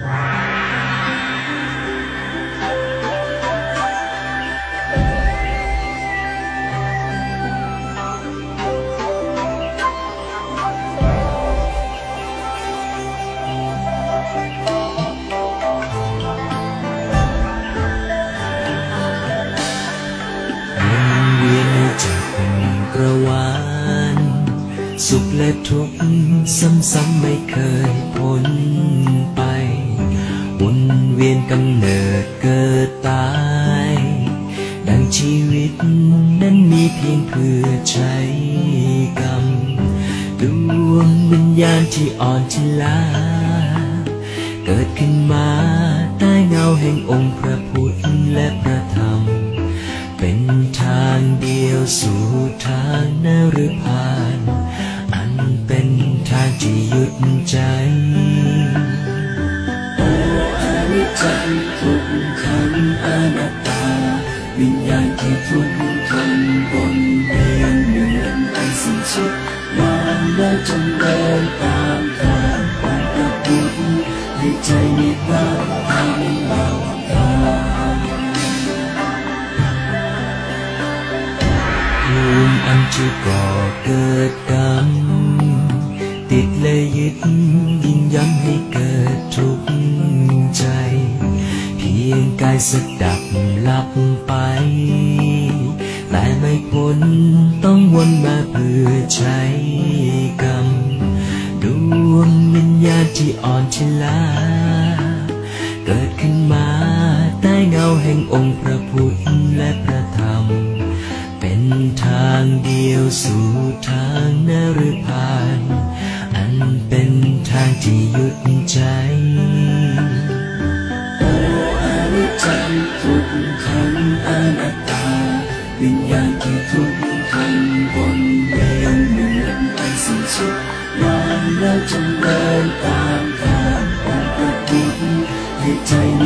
สุขและทุกข์ซ้ำๆไม่เคยพ้น เวียนกำเนิดเกิดตาย ดังชีวิตนั้นมีเพียงเพื่อใช้กรรมดวงวิญญาณที่อ่อนที่ลาเกิดขึ้นมาใต้เงาแห่งองค์พระพุทธและพระธรรม เป็นทางเดียวสู่ทางนรพา อนิจทุกขังอนัตตา วิญญาณที่ทุกทนบนเวียนเหมือนไอสิ้นสุดวางแล้วจงเดินตามทางของพระพุทธให้ใจมีพระธรรมเบาทางภูมิอันที่ก่อเกิดกรรมติดและยึดยิ่งย้ำให้เกิดทุกข์ ยงกายสดับหลับไป แต่ไม่พ้นต้องวนมาเพื่อใช้กรรมดวงวิญญาณที่อ่อนที่ล้าเกิดขึ้นมาใต้เงาแห่งองค์พระพุทธและพระธรรม เป็นทางเดียวสู่ทางนรพานอันเป็นทางที่หยุดใจ ทุกคำอนัตตาวิญญาณที่ทุกคำวนเวียนหมุนไปสู่สุดนานแล้วจงเดินตามทางของค์พรให้ใจใน